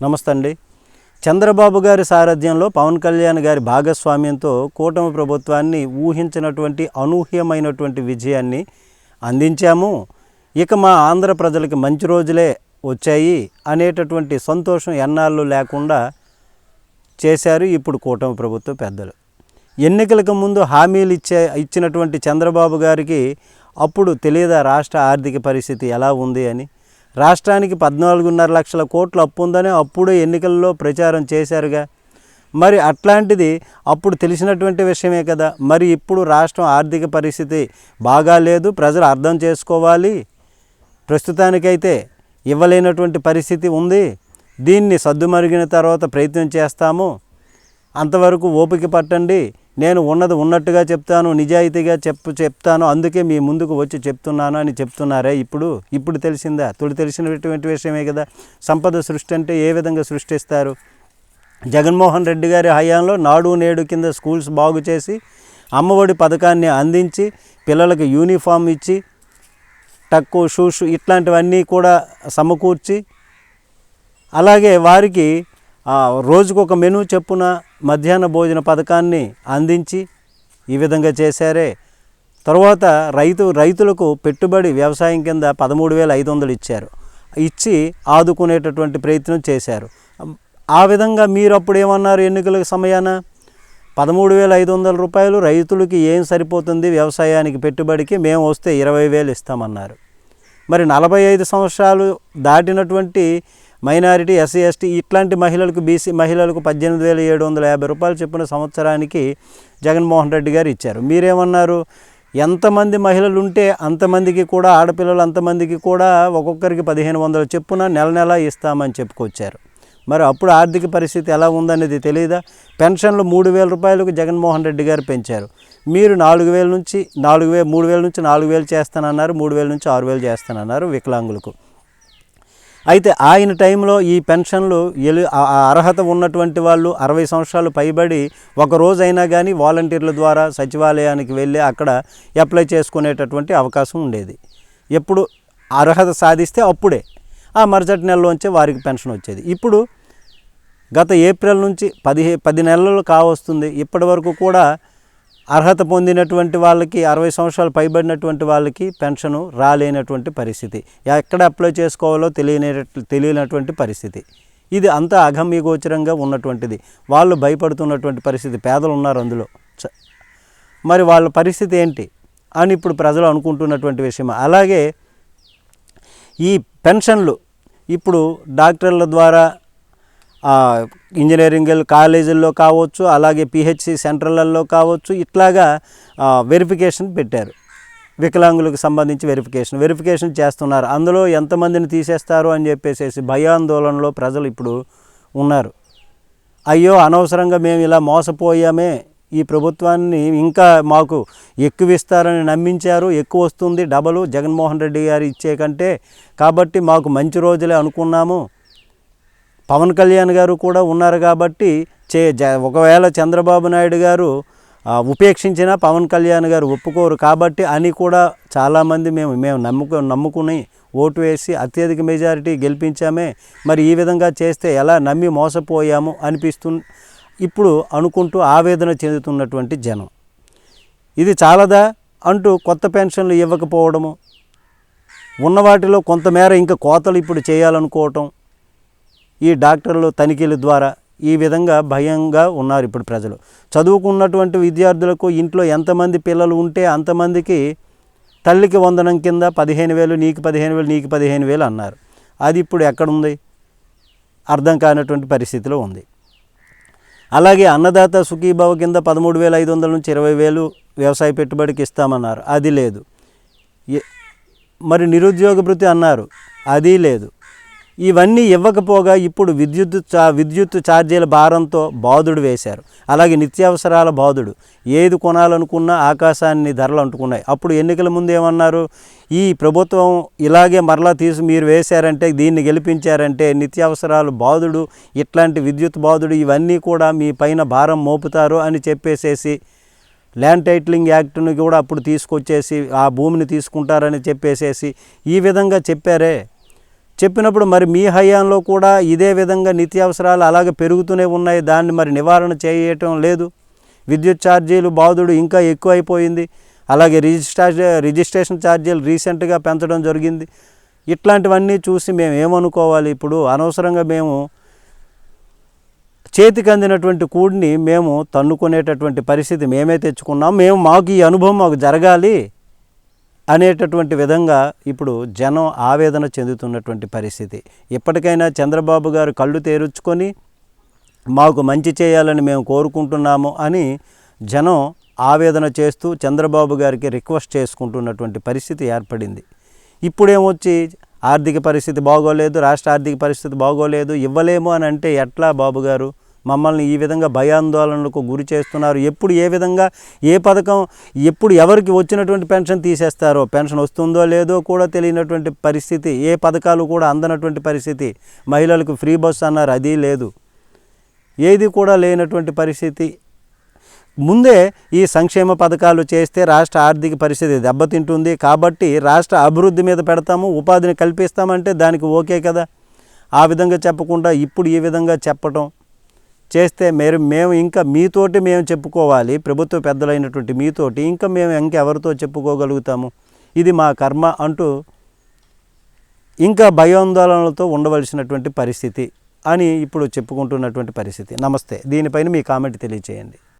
నమస్తే అండి చంద్రబాబు గారి సారథ్యంలో పవన్ కళ్యాణ్ గారి భాగస్వామ్యంతో కూటమి ప్రభుత్వాన్ని ఊహించినటువంటి అనూహ్యమైనటువంటి విజయాన్ని అందించాము. ఇక మా ఆంధ్ర ప్రజలకి మంచి రోజులే వచ్చాయి అనేటటువంటి సంతోషం ఎన్నాళ్ళు లేకుండా చేశారు ఇప్పుడు కూటమి ప్రభుత్వ పెద్దలు. ఎన్నికలకు ముందు హామీలు ఇచ్చే ఇచ్చినటువంటి చంద్రబాబు గారికి అప్పుడు తెలియదా రాష్ట్ర ఆర్థిక పరిస్థితి ఎలా ఉంది అని? రాష్ట్రానికి పద్నాలుగున్నర లక్షల కోట్లు అప్పు ఉందని అప్పుడే ఎన్నికల్లో ప్రచారం చేశారుగా. మరి అట్లాంటిది అప్పుడు తెలిసినటువంటి విషయమే కదా. మరి ఇప్పుడు రాష్ట్రం ఆర్థిక పరిస్థితి బాగాలేదు ప్రజలు అర్థం చేసుకోవాలి. ప్రస్తుతానికైతే ఇవ్వలేనటువంటి పరిస్థితి ఉంది. దీన్ని సద్దుమరిగిన తర్వాత ప్రయత్నం చేస్తాము. అంతవరకు ఓపిక పట్టండి. నేను ఉన్నది ఉన్నట్టుగా చెప్తాను నిజాయితీగా చెప్పు చెప్తాను అందుకే మీ ముందుకు వచ్చి చెప్తున్నాను అని చెప్తున్నారే ఇప్పుడు? ఇప్పుడు తెలిసిందా? తొలి తెలిసినటువంటి విషయమే కదా. సంపద సృష్టి అంటే ఏ విధంగా సృష్టిస్తారు? జగన్మోహన్ రెడ్డి గారి హయాంలో నాడు నేడు కింద స్కూల్స్ బాగు చేసి అమ్మఒడి పథకాన్ని అందించి పిల్లలకు యూనిఫామ్ ఇచ్చి టక్కు షూస్ ఇట్లాంటివన్నీ కూడా సమకూర్చి అలాగే వారికి రోజుకు ఒక మెనూ చెప్పున మధ్యాహ్న భోజన పథకాన్ని అందించి ఈ విధంగా చేశారే. తర్వాత రైతు రైతులకు పెట్టుబడి వ్యవసాయం కింద పదమూడు వేల ఐదు వందలు ఇచ్చారు. ఇచ్చి ఆదుకునేటటువంటి ప్రయత్నం చేశారు. ఆ విధంగా మీరు అప్పుడు ఏమన్నారు ఎన్నికల సమయాన? పదమూడు వేల ఐదు వందల రూపాయలు రైతులకి ఏం సరిపోతుంది? వ్యవసాయానికి పెట్టుబడికి మేము వస్తే ఇరవై వేలు ఇస్తామన్నారు. మరి నలభై ఐదు సంవత్సరాలు దాటినటువంటి మైనారిటీ ఎస్సీ ఎస్టీ ఇట్లాంటి మహిళలకు బీసీ మహిళలకు పద్దెనిమిది వేల ఏడు వందల యాభై రూపాయలు చెప్పిన సంవత్సరానికి జగన్మోహన్ రెడ్డి గారు ఇచ్చారు. మీరేమన్నారు? ఎంతమంది మహిళలు ఉంటే అంతమందికి కూడా ఆడపిల్లలు అంతమందికి కూడా ఒక్కొక్కరికి పదిహేను వందలు చెప్పున నెల నెల ఇస్తామని చెప్పుకొచ్చారు. మరి అప్పుడు ఆర్థిక పరిస్థితి ఎలా ఉందనేది తెలియదా పెన్షన్లు మూడు వేల రూపాయలకు జగన్మోహన్ రెడ్డి గారు పెంచారు. మీరు నాలుగు వేల నుంచి నాలుగు వేలు మూడు వేల నుంచి నాలుగు వేలు చేస్తానన్నారు మూడు వేల నుంచి ఆరు వేలు చేస్తానన్నారు వికలాంగులకు. అయితే ఆయన టైంలో ఈ పెన్షన్లు ఎలు అర్హత ఉన్నటువంటి వాళ్ళు అరవై సంవత్సరాలు పైబడి ఒక రోజైనా కానీ వాలంటీర్ల ద్వారా సచివాలయానికి వెళ్ళి అక్కడ అప్లై చేసుకునేటటువంటి అవకాశం ఉండేది. ఎప్పుడు అర్హత సాధిస్తే అప్పుడే ఆ మరుసటి నెలలోంచే వారికి పెన్షన్ వచ్చేది. ఇప్పుడు గత ఏప్రిల్ నుంచి పదిహే పది నెలలు కావస్తుంది. ఇప్పటి వరకు కూడా అర్హత పొందినటువంటి వాళ్ళకి అరవై సంవత్సరాలు పైబడినటువంటి వాళ్ళకి పెన్షన్ రాలేనటువంటి పరిస్థితి. ఎక్కడ అప్లై చేసుకోవాలో తెలియనే తెలియనటువంటి పరిస్థితి. ఇది అంతా అగమ్యగోచరంగా ఉన్నటువంటిది. వాళ్ళు భయపడుతున్నటువంటి పరిస్థితి. పేదలు ఉన్నారు అందులో. చ- మరి వాళ్ళ పరిస్థితి ఏంటి? అని ఇప్పుడు ప్రజలు అనుకుంటున్నటువంటి విషయం అలాగే ఈ పెన్షన్లు ఇప్పుడు డాక్టర్ల ద్వారా ఇంజనీరింగ్ కాలేజీల్లో కావచ్చు అలాగే పిహెచ్సి సెంటర్లలో కావచ్చు ఇట్లాగా వెరిఫికేషన్ పెట్టారు. వికలాంగులకు సంబంధించి వెరిఫికేషన్ వెరిఫికేషన్ చేస్తున్నారు. అందులో ఎంతమందిని తీసేస్తారు అని చెప్పేసి భయాందోళనలో ప్రజలు ఇప్పుడు ఉన్నారు. అయ్యో అనవసరంగా మేము ఇలా మోసపోయామే. ఈ ప్రభుత్వాన్ని ఇంకా మాకు ఎక్కువ ఇస్తారని నమ్మించారు. ఎక్కువ వస్తుంది డబలు. జగన్మోహన్ రెడ్డి గారు ఇచ్చే కంటే. కాబట్టి మాకు మంచి రోజులే అనుకున్నాము. పవన్ కళ్యాణ్ గారు కూడా ఉన్నారు కాబట్టి చే జ ఒకవేళ చంద్రబాబు నాయుడు గారు ఉపేక్షించినా పవన్ కళ్యాణ్ గారు ఒప్పుకోరు కాబట్టి అని కూడా చాలామంది మేము మేము నమ్ముకు నమ్ముకుని ఓటు వేసి అత్యధిక మెజారిటీ గెలిపించామే. మరి ఈ విధంగా చేస్తే ఎలా నమ్మి మోసపోయాము అనిపిస్తు ఇప్పుడు అనుకుంటూ ఆవేదన చెందుతున్నటువంటి జనం. ఇది చాలదా అంటూ కొత్త పెన్షన్లు ఇవ్వకపోవడము? ఉన్న వాటిలో కొంతమేర ఇంకా కోతలు ఇప్పుడు చేయాలనుకోవటం? ఈ డాక్టర్లు తనిఖీల ద్వారా ఈ విధంగా భయంగా ఉన్నారు ఇప్పుడు ప్రజలు. చదువుకున్నటువంటి విద్యార్థులకు ఇంట్లో ఎంతమంది పిల్లలు ఉంటే అంతమందికి తల్లికి వందనం కింద పదిహేను వేలు నీకు పదిహేను వేలు నీకు పదిహేను వేలు అన్నారు. అది ఇప్పుడు ఎక్కడుంది? అర్థం కానటువంటి పరిస్థితిలో ఉంది. అలాగే అన్నదాత సుఖీభావ కింద పదమూడు వేల ఐదు వందల నుంచి ఇరవై వేలు వ్యవసాయ పెట్టుబడికి ఇస్తామన్నారు. అది లేదు. మరి నిరుద్యోగ భృతి అన్నారు. అది లేదు. ఇవన్నీ ఇవ్వకపోగా ఇప్పుడు విద్యుత్ చా విద్యుత్ ఛార్జీల భారంతో బాధుడు వేశారు. అలాగే నిత్యావసరాల బాధుడు ఏది కొనాలనుకున్నా ఆకాశాన్ని ధరలు అంటుకున్నాయి. అప్పుడు ఎన్నికల ముందు ఏమన్నారు? ఈ ప్రభుత్వం ఇలాగే మరలా తీసి మీరు వేశారంటే దీన్ని గెలిపించారంటే నిత్యావసరాలు బాధుడు ఇట్లాంటి విద్యుత్ బాధుడు ఇవన్నీ కూడా మీ పైన భారం మోపుతారు అని చెప్పేసేసి ల్యాండ్ టైటిలింగ్ యాక్ట్ని కూడా అప్పుడు తీసుకొచ్చేసి ఆ భూమిని తీసుకుంటారని చెప్పేసేసి ఈ విధంగా చెప్పారే. చెప్పినప్పుడు మరి మీ హయాంలో కూడా ఇదే విధంగా నిత్యావసరాలు అలాగే పెరుగుతూనే ఉన్నాయి. దాన్ని మరి నివారణ చేయటం లేదు. విద్యుత్ ఛార్జీలు బాధుడు ఇంకా ఎక్కువైపోయింది. అలాగే రిజిస్ట్రేషన్ రిజిస్ట్రేషన్ ఛార్జీలు రీసెంట్గా పెంచడం జరిగింది. ఇట్లాంటివన్నీ చూసి మేము ఏమనుకోవాలి? ఇప్పుడు అనవసరంగా మేము చేతికి అందినటువంటి కూడిని మేము తన్నుకునేటటువంటి పరిస్థితి మేమే తెచ్చుకున్నాం. మేము మాకు ఈ అనుభవం మాకు జరగాలి. అనేటటువంటి విధంగా ఇప్పుడు జనం ఆవేదన చెందుతున్నటువంటి పరిస్థితి. ఇప్పటికైనా చంద్రబాబు గారు కళ్ళు తెరుచుకొని మాకు మంచి చేయాలని మేము కోరుకుంటున్నాము అని జనం ఆవేదన చేస్తూ చంద్రబాబు గారికి రిక్వెస్ట్ చేసుకుంటున్నటువంటి పరిస్థితి ఏర్పడింది. ఇప్పుడేమొచ్చి ఆర్థిక పరిస్థితి బాగోలేదు రాష్ట్ర ఆర్థిక పరిస్థితి బాగోలేదు ఇవ్వలేము అని అంటే ఎట్లా బాబు గారు? మమ్మల్ని ఈ విధంగా భయాందోళనలకు గురి చేస్తున్నారు. ఎప్పుడు ఏ విధంగా ఏ పథకం ఎప్పుడు ఎవరికి వచ్చినటువంటి పెన్షన్ తీసేస్తారో పెన్షన్ వస్తుందో లేదో కూడా తెలియనటువంటి పరిస్థితి ఏ పథకాలు కూడా అందనటువంటి పరిస్థితి. మహిళలకు ఫ్రీ బస్ అన్నారు అది లేదు. ఏది కూడా లేనటువంటి పరిస్థితి. ముందే ఈ సంక్షేమ పథకాలు చేస్తే రాష్ట్ర ఆర్థిక పరిస్థితి దెబ్బతింటుంది. కాబట్టి రాష్ట్ర అభివృద్ధి మీద పెడతాము ఉపాధిని కల్పిస్తామంటే దానికి ఓకే కదా. ఆ విధంగా చెప్పకుండా ఇప్పుడు ఈ విధంగా చెప్పటం చేస్తే మీరు మేము ఇంకా మీతోటి మేము చెప్పుకోవాలి. ప్రభుత్వ పెద్దలైనటువంటి మీతోటి ఇంకా మేము ఇంకెవరితో చెప్పుకోగలుగుతాము? ఇది మా కర్మ అంటూ ఇంకా భయాందోళనలతో ఉండవలసినటువంటి పరిస్థితి అని ఇప్పుడు చెప్పుకుంటున్నటువంటి పరిస్థితి. నమస్తే. దీనిపైన మీ కామెంట్ తెలియచేయండి.